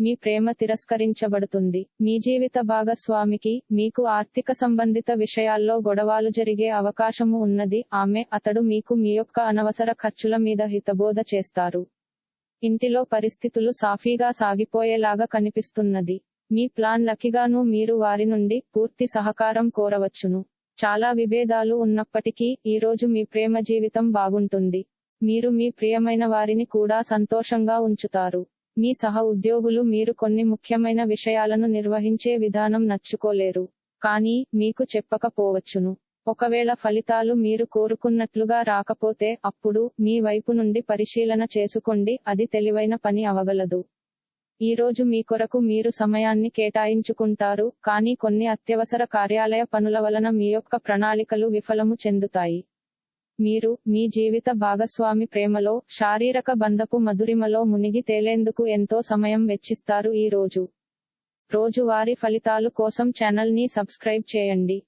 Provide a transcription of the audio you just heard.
మీ ప్రేమ తిరస్కరించబడుతుంది. మీ జీవిత భాగస్వామికి మీకు ఆర్థిక సంబంధిత విషయాల్లో గొడవలు జరిగే అవకాశము ఉన్నది. ఆమె అతడు మీకు మీ యొక్క అనవసర ఖర్చుల మీద హితబోధ చేస్తారు. ఇంటిలో పరిస్థితులు సాఫీగా సాగిపోయేలాగా కనిపిస్తున్నది. మీ ప్లాన్ లకిగాను మీరు వారి నుండి పూర్తి సహకారం కోరవచ్చును. చాలా విభేదాలు ఉన్నప్పటికీ ఈరోజు మీ ప్రేమ జీవితం బాగుంటుంది. మీరు మీ ప్రియమైన వారిని కూడా సంతోషంగా ఉంచుతారు. మీ సహ ఉద్యోగులు మీరు కొన్ని ముఖ్యమైన విషయాలను నిర్వహించే విధానం నచ్చుకోలేరు. కానీ మీకు చెప్పకపోవచ్చును. ఒకవేళ ఫలితాలు మీరు కోరుకున్నట్లుగా రాకపోతే అప్పుడు మీ వైపు నుండి పరిశీలన చేసుకోండి అది తెలివైన పని అవగలదు. ఈ రోజు మీ కొరకు మీరు సమయాన్ని కేటాయించుకుంటారు కానీ కొన్ని అత్యవసర కార్యాలయ పనుల వలన మీ యొక్క ప్రణాళికలు విఫలము చెందుతాయి. మీరు మీ జీవిత భాగస్వామి ప్రేమలో శారీరక బంధపు మధురిమలో మునిగి తేలేందుకు ఎంతో సమయం వెచ్చిస్తారు ఈ రోజు. రోజువారీ ఫలితాలు కోసం ఛానల్ని సబ్స్క్రైబ్ చేయండి.